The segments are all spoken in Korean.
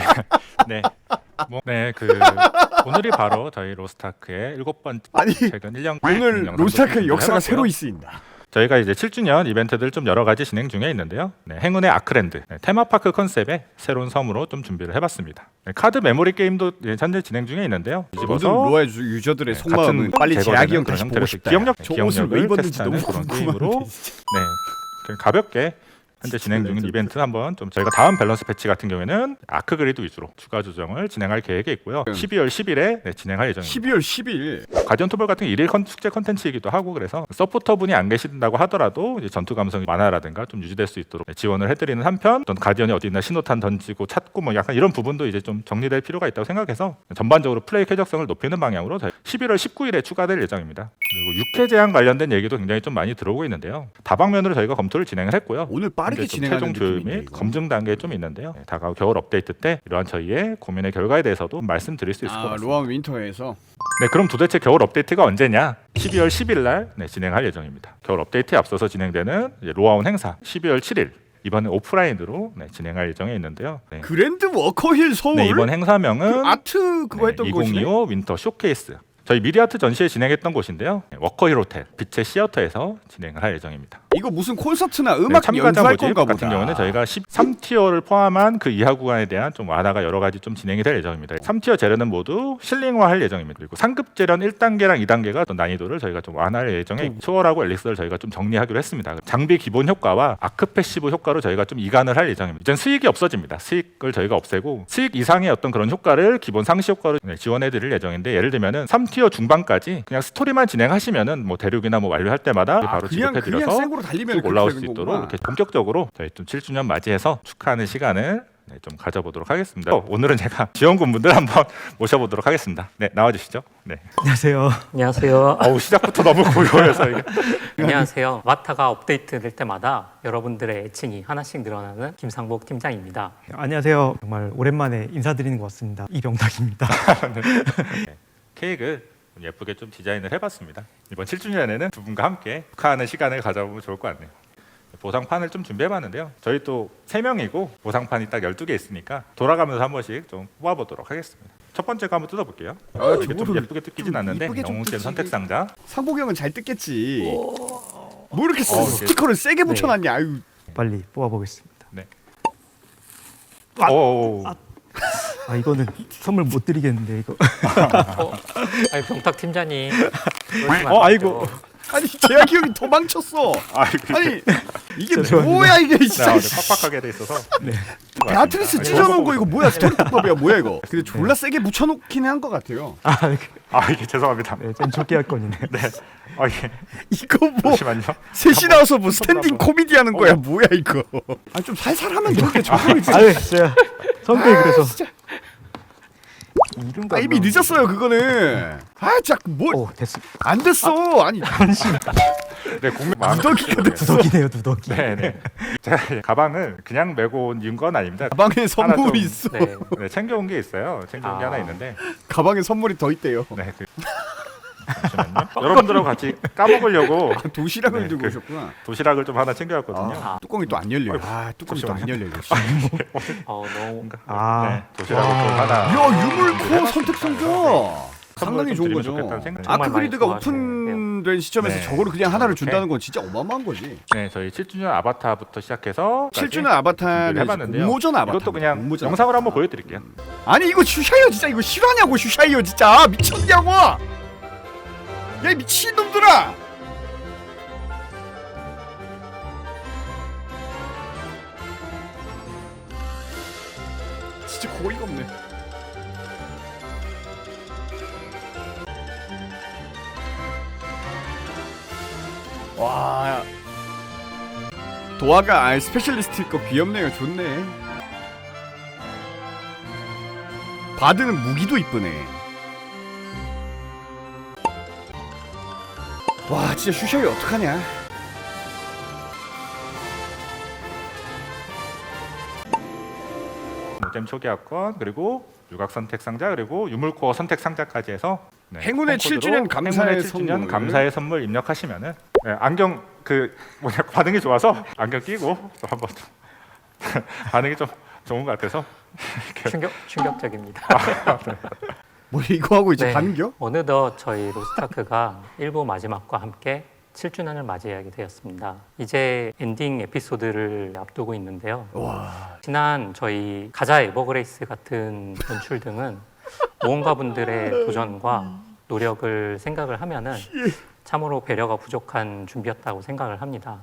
네. 뭐, 네, 그 오늘이 바로 저희 로스타크의 일곱 번째 아니, 최근 1년 오늘 로스타크의 역사가 새로 있습니다. 저희가 이제 7주년 이벤트들 좀 여러 가지 진행 중에 있는데요. 네, 행운의 아크랜드 네, 테마파크 컨셉의 새로운 섬으로 좀 준비를 해봤습니다. 네, 카드 메모리 게임도 예, 현재 진행 중에 있는데요. 모든 뒤집어서 로아 유- 유저들의 네, 속마음은 같은 빨리 제거되는 제약이 형 그런 다시 보고 형태로 싶다. 기억력, 저 옷을 왜 기억력을 입었는지 너무 테스트하는 그런 궁금한데. 게임으로 네, 가볍게 현재 진행 중인 이벤트 한번 좀 저희가 다음 밸런스 패치 같은 경우에는 아크 그리드 위주로 추가 조정을 진행할 계획에 있고요. 음. 12월 10일에 네, 진행할 예정입니다. 12월 10일 가디언 토벌 같은 게 일일 컨, 숙제 컨텐츠이기도 하고 그래서 서포터 분이 안 계신다고 하더라도 이제 전투 감성이 완화라든가 좀 유지될 수 있도록 지원을 해드리는 한편 어떤 가디언이 어디 있나 신호탄 던지고 찾고 뭐 약간 이런 부분도 이제 좀 정리될 필요가 있다고 생각해서 전반적으로 플레이 쾌적성을 높이는 방향으로 저희 11월 19일에 추가될 예정입니다. 그리고 육회 제한 관련된 얘기도 굉장히 좀 많이 들어오고 있는데요. 다방면으로 저희가 검토를 진행을 했고요. 오늘 빠 르게 현재 좀 진행하는 최종 조율 이거. 검증 단계에 좀 있는데요. 네, 다가올 겨울 업데이트 때 이러한 저희의 고민의 결과에 대해서도 말씀드릴 수 있을 것 아, 같습니다. 로아 윈터에서 네, 그럼 도대체 겨울 업데이트가 언제냐? 12월 10일 날 네, 진행할 예정입니다. 겨울 업데이트에 앞서서 진행되는 이제 로아온 행사 12월 7일 이번에 오프라인으로 네, 진행할 예정에 있는데요. 네. 그랜드 워커힐 서울 네, 이번 행사명은 그 아트 그거 네, 했던 곳이네. 2025 윈터 쇼케이스. 저희 미리아트 전시회 진행했던 곳인데요. 네, 워커힐 호텔 빛의 시어터에서 진행을 할 예정입니다. 이거 무슨 콘서트나 네, 음악 참가자 연주할 모집 건가 같은 보다. 경우는 저희가 13티어를 포함한 그 이하 구간에 대한 좀 완화가 여러 가지 좀 진행이 될 예정입니다. 3티어 재련은 모두 실링화할 예정입니다. 그리고 상급 재련 1단계랑 2단계가 어떤 난이도를 저희가 좀 완화할 예정에 초월하고 엘릭스를 저희가 좀 정리하기로 했습니다. 장비 기본 효과와 아크 패시브 효과로 저희가 좀 이간을 할 예정입니다. 이젠 수익이 없어집니다. 수익을 저희가 없애고 수익 이상의 어떤 그런 효과를 기본 상시 효과로 네, 지원해드릴 예정인데 예를 들면은 3티어 중반까지 그냥 스토리만 진행하시면은 뭐 대륙이나 뭐 완료할 때마다 아, 바로 그냥 지급해드려서 그냥 달리면 쭉 올라올 수 있도록 거구나. 이렇게 본격적으로 저희 좀 7주년 맞이해서 축하하는 시간을 네, 좀 가져보도록 하겠습니다. 어, 오늘은 제가 지원군 분들 한번 모셔보도록 하겠습니다. 네, 나와주시죠. 네. 안녕하세요. 안녕하세요. 어우 시작부터 너무 고요해서 이게. 안녕하세요. 마타가 업데이트 될 때마다 여러분들의 애칭이 하나씩 늘어나는 김상복 팀장입니다. 안녕하세요. 정말 오랜만에 인사드리는 것 같습니다. 이병탁입니다. 케이크 좀 예쁘게 좀 디자인을 해봤습니다. 이번 7주년에는 두 분과 함께 축하하는 시간을 가져보면 좋을 것 같네요. 보상판을 좀 준비해봤는데요. 저희 또세 명이고 보상판이 딱 12개 있으니까 돌아가면서 한 번씩 좀 뽑아보도록 하겠습니다. 첫 번째 거 한번 뜯어볼게요. 아, 이게 좀 저거를 예쁘게 뜯기진 좀 않는데 이쁘게 좀 영웅 씨 뜯지. 선택 상자. 상복이 형은 잘 뜯겠지. 뭐 이렇게 쓰- 어, 스티커를 세게 네. 붙여놨냐? 아유. 빨리 뽑아보겠습니다. 아, 오. 아 이거는 선물 못 드리겠는데 이거. 어, 아니 병탁 팀장님. 그러시면 어, 안 아이고. 되죠. 아니 재학이 형이 도망쳤어. 아이고. 아니 이게 죄송합니다. 뭐야 이게 네, 진짜. 아, 네, 빡빡하게 돼 있어서. 네. 베아트리스 아니, 찢어놓은 거 이거 뭐야 스토리법이야 뭐야 이거. 근데 졸라 세게 붙여놓긴 한 것 같아요. 아, 그- 아 이게 죄송합니다. 네, 좀 좋게 할 거니네. 네. 아 이게 이거 뭐 잠시만요. 셋이 나와서 뭐 스탠딩 코미디 하는 거야 뭐야 이거. 아좀 살살 하면 되는데 저걸 진짜. 아유, 진짜 성격이 그래서. 이름도 아, 안 이미. 늦었어요 그거는. 아 진짜 뭐안 오, 됐어. 됐어. 아니 네 공명 마음. 누더기가 됐어. 두덕이네요, 두덕이. 네 네. 제가 가방을 그냥 메고 온 건 아닙니다. 가방에 선물이 좀- 있어. 네. 네, 챙겨온 게 있어요. 챙겨온 게 아. 하나 있는데. 가방에 선물이 더 있대요. 네. 그... 잠시만요. 여러분들하고 같이 까먹으려고 아, 도시락을 네, 들고 그- 오셨구나. 도시락을 좀 하나 챙겨왔거든요. 아. 뚜껑이 또 안 열려요. 아 뚜껑이 또 안. 열려요. 어, 너무 아, 네, 도시락을 좀 하나. 야 유물코 선택 상자. 상당히 좀 좋은 드리면 거죠. 좋겠다는 생각. 정말 아크그리드가 오픈된 시점에서 네. 저거를 그냥 하나를 이렇게. 준다는 건 진짜 어마어마한 거지. 네, 저희 7주년 아바타부터 시작해서 7주년 아바타는 해봤는데요. 공모전 아바타. 이것도 그냥 공모전 영상을 아바타. 한번 보여드릴게요. 아니 이거 슈샤이어 진짜 이거 실화냐고 슈샤이어 진짜 미쳤냐고. 야이 미친 놈들아. 진짜 고의가 없네. 와. 도화가 아 스페셜리스트 거 귀엽네요. 좋네. 바드는 무기도 이쁘네. 와 진짜 슈샤이 어떡하냐? 모뎀 초기화권 그리고 유각 선택 상자 그리고 유물코어 선택 상자까지 해서 네, 행운의 폰코드로 7주년 감사의 행운의 7주년 선물. 감사의 선물 입력하시면은 네, 안경 그 뭐냐 반응이 좋아서 안경 끼고 또 한번 좀 반응이 좀 좋은 것 같아서 충격 충격적입니다. 뭐 이거 하고 이제 네. 가는겨? 어느덧 저희 로스타크가 1부 마지막과 함께 7주년을 맞이하게 되었습니다. 이제 엔딩 에피소드를 앞두고 있는데요. 와 지난 저희 가자 에버그레이스 같은 연출 등은 모험가 분들의 도전과 노력을 생각을 하면은 참으로 배려가 부족한 준비였다고 생각을 합니다.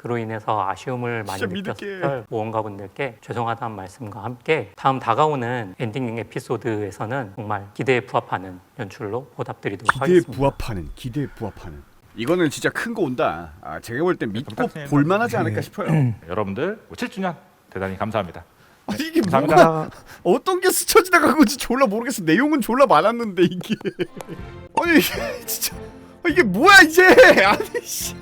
그로 인해서 아쉬움을 많이 진짜. 느꼈을 모험가 분들께 죄송하다는 말씀과 함께 다음 다가오는 엔딩 에피소드에서는 정말 기대에 부합하는 연출로 보답드리도록 기대에 하겠습니다. 부합하는 기대에 부합하는 이거는 진짜 큰 거 온다. 아 제가 볼 땐 믿고 똑같네요. 볼만하지 않을까 싶어요. 여러러분들 7주년 대단히 감사합니다. 아니 이게 감사합니다. 뭐가 어떤 게 스쳐 지나간 건지 졸라 모르겠어. 내용은 졸라 많았는데 이게 아니 이게 진짜 아, 이게 뭐야 이제 아니 씨.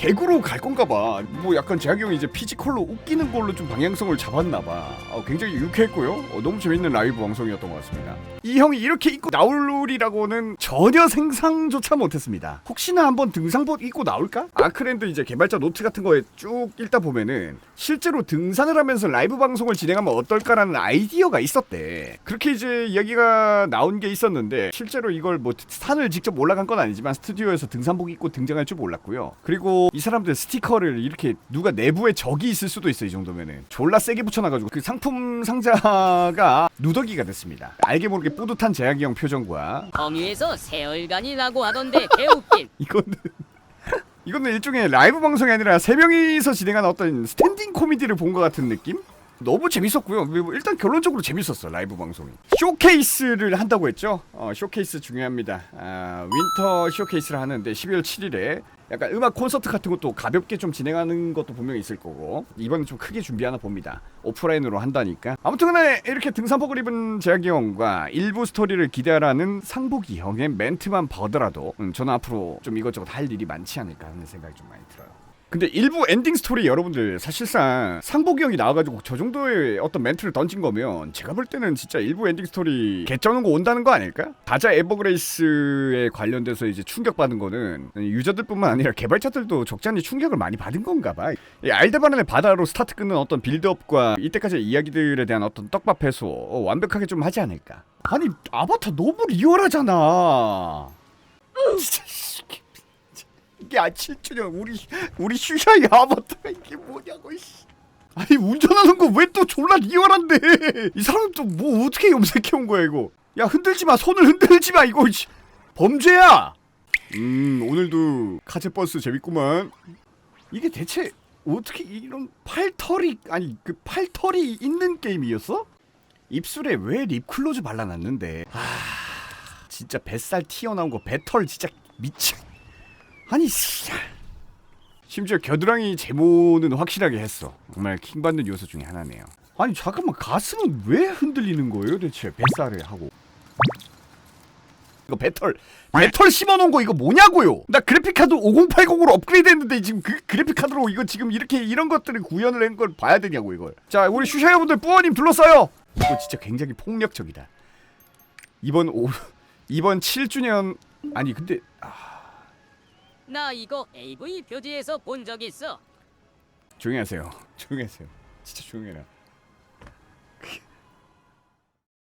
개구로 갈 건가 봐. 뭐 약간 형이 이제 피지컬로 웃기는 걸로 좀 방향성을 잡았나 봐. 어, 굉장히 유쾌했고요. 어, 너무 재밌는 라이브 방송이었던 것 같습니다. 이 형이 이렇게 입고 나올리라고는 전혀 생상조차 못했습니다. 혹시나 한번 등산복 입고 나올까? 아크랜드 이제 개발자 노트 같은 거에 쭉 읽다 보면은 실제로 등산을 하면서 라이브 방송을 진행하면 어떨까라는 아이디어가 있었대. 그렇게 이제 이야기가 나온 게 있었는데 실제로 이걸 뭐 산을 직접 올라간 건 아니지만 스튜디오에서 등산복 입고 등장할 줄 몰랐고요. 그리고 이 사람들 스티커를 이렇게 누가 내부에 적이 있을 수도 있어 이 정도면은 졸라 세게 붙여놔가지고 그 상품 상자가 누더기가 됐습니다. 알게 모르게 뿌듯한 재학이 형 표정과 범위에서 세월간이라고 하던데 개웃긴 이거는 이거는 일종의 라이브 방송이 아니라 세 명이서 진행하는 어떤 스탠딩 코미디를 본 것 같은 느낌? 너무 재밌었고요. 뭐 일단 결론적으로 재밌었어 라이브 방송이. 쇼케이스를 한다고 했죠. 어, 쇼케이스 중요합니다. 아, 윈터 쇼케이스를 하는데 12월 7일에 약간 음악 콘서트 같은 것도 가볍게 좀 진행하는 것도 분명히 있을 거고 이번엔 좀 크게 준비하나 봅니다. 오프라인으로 한다니까. 아무튼간에 이렇게 등산복을 입은 재학이 형과 일부 스토리를 기대하라는 상복이 형의 멘트만 보더라도 음, 저는 앞으로 좀 이것저것 할 일이 많지 않을까 하는 생각이 좀 많이 들어요. 근데 일부 엔딩 스토리 여러분들 사실상 상복이 형이 나와가지고 저 정도의 어떤 멘트를 던진 거면 제가 볼 때는 진짜 일부 엔딩 스토리 개쩌는 거 온다는 거 아닐까? 가자 에버그레이스에 관련돼서 이제 충격받은 거는 유저들뿐만 아니라 개발자들도 적잖이 충격을 많이 받은 건가 봐. 이 알데바란의 바다로 스타트 끊는 어떤 빌드업과 이때까지의 이야기들에 대한 어떤 떡밥 해소 어, 완벽하게 좀 하지 않을까? 아니 아바타 너무 리얼하잖아. 진짜 씨. 이게 아 7주년. 우리 우리 슈샤이 아바타가 이게 뭐냐고 씨. 아니 운전하는 거 왜 또 졸라 리얼한데? 이 사람 또 뭐 어떻게 염색해 온 거야 이거? 야 흔들지 마. 손을 흔들지 마 이거 씨. 범죄야! 음 오늘도 카제버스 재밌구만. 이게 대체 어떻게 이런 팔털이 아니 그 팔털이 있는 게임이었어? 입술에 왜 립클로즈 발라놨는데? 아 진짜 뱃살 튀어나온 거 배털 진짜 미쳐 아니 씨. 심지어 겨드랑이 제모는 확실하게 했어. 정말 킹받는 요소 중에 하나네요. 아니 잠깐만. 가슴은 왜 흔들리는 거예요 대체? 뱃살을 하고. 이거 배털. 배털 심어놓은 거 이거 뭐냐고요? 나 그래픽카드 5080으로 업그레이드 했는데 지금 그 그래픽카드로 이거 지금 이렇게 이런 것들을 구현을 한 걸 봐야 되냐고 이걸. 자 우리 슈샤이어분들 뿌어님 둘러싸요 이거 진짜 굉장히 폭력적이다. 이번 오 이번 7주년 아니 근데 나 이거 AV 표지에서 본 적 있어 조용히 하세요. 조용히 하세요. 진짜 조용히 해라.